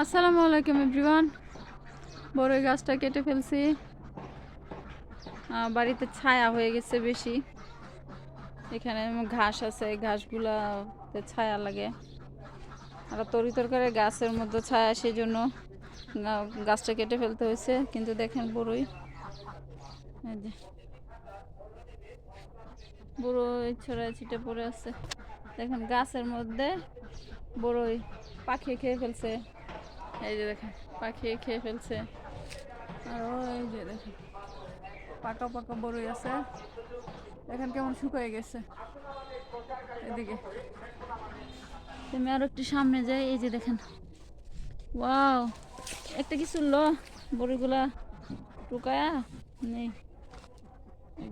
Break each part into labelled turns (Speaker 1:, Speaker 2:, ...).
Speaker 1: আসসালামু আলাইকুম, এভরিওয়ান। বড়ই গাছটা কেটে ফেলছি। বাড়িতে ছায়া হয়ে গেছে বেশি। এখানে ঘাস আছে, ঘাসগুলাতে ছায়া লাগে। আর তরি তরকারি গাছের মধ্যে ছায়া সেই জন্য গাছটা কেটে ফেলতে হয়েছে। কিন্তু দেখেন বড়ই। বড়ই ছড়ায় ছিটে পড়ে আছে। দেখেন গাছের মধ্যে বড়ই পাখি খেয়ে ফেলছে। এই যে দেখেন, পাখি খেয়ে ফেলছে। আর ওই যে দেখেন, পাকা পাকা বড়ই আছে। দেখেন কেমন শুকিয়ে গেছে। এদিকে। তুমি আরও একটু সামনে যাই, এই যে দেখেন। ওয়াও, একটা কিছু ল, বড়িগুলা টুকায়া নেই।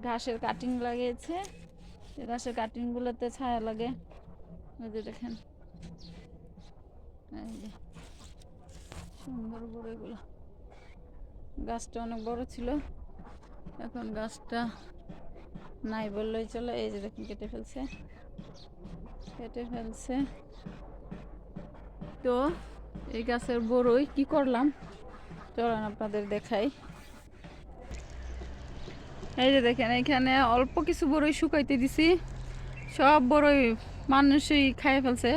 Speaker 1: ঘাসের কাটিং লাগিয়েছে। এই ঘাসের কাটিংগুলোতে ছায়া লাগে। এই যে দেখেন। এই যে। সুন্দর বড়িগুলো গাছটা অনেক বড় ছিল। এখন গাছটা নাই বললেই চলে। এই যে দেখুন, কেটে ফেলছে। কেটে ফেলছে। তো এই গাছের বড়ই কি করলাম? চলেন আপনাদের দেখাই। এই যে দেখেন, এখানে অল্প কিছু বড়ই শুকাইতে দিছি। সব বড়ই মানুষই খাইয়ে ফেলছে।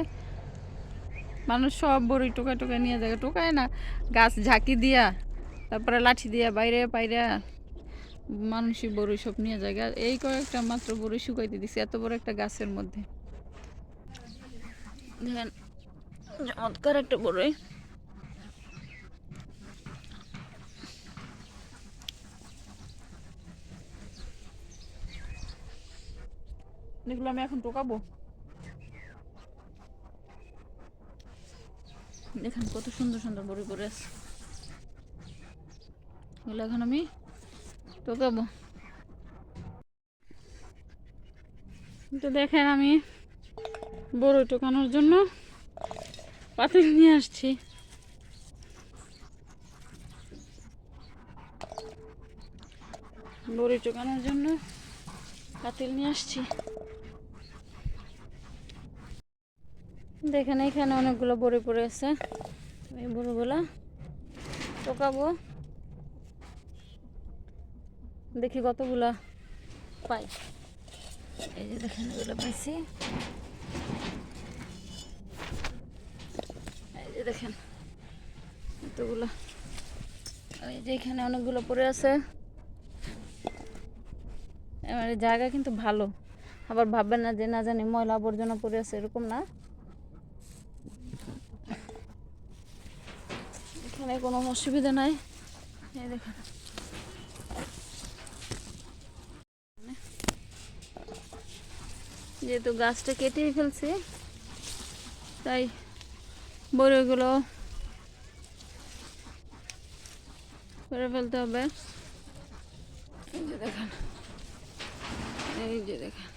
Speaker 1: মানুষ সব বড়ি টোকা টোকা নিয়ে যায়। টোকায় না, গাছ ঝাঁকি দিয়া, তারপরে লাঠি দিয়া, বাইরে বাইরে মানুষই বড়ি সব নিয়ে যায়। এই কয়েকটা মাত্র বড়ি শুকাইতে দিছি, এত বড় একটা গাছের মধ্যে। দেখেন চমৎকার একটা বড়ই। এগুলো আমি এখন টোকাবো। দেখেন কত সুন্দর সুন্দর বড়ি পড়ে আছে। এগুলো এখন আমি টোকাবো। তো দেখেন আমি বড়ি টোকানোর জন্য পাতিল নিয়ে আসছি। বড়ি টোকানোর জন্য পাতিল নিয়ে আসছি। দেখেন, এখানে অনেকগুলো বড়ি পড়ে আছে। এই বড়িগুলো টোকাবো দেখি কতগুলা পাই। এই যে দেখেন, এগুলো পাইছি। এই যে দেখেন, এতগুলো। এই যে এখানে অনেকগুলো পড়ে আছে। এবার জায়গা কিন্তু ভালো। আবার ভাববেন না যে না জানি ময়লা আবর্জনা পড়ে আছে, এরকম না। এখানে কোনো অসুবিধা নাই। এই দেখেন যেহেতু গাছটা কেটেই ফেলছে, তাই বড়িগুলো করে ফেলতে হবে। এই যে দেখেন। এই যে দেখেন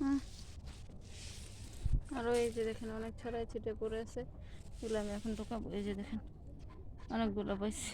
Speaker 1: হ্যাঁ আরও এই যে দেখেন, অনেক ছড়াই ছিটে পড়ে আছে। এগুলো আমি এখন ঢোকাবো। এই যে দেখেন, অনেকগুলো পাইছি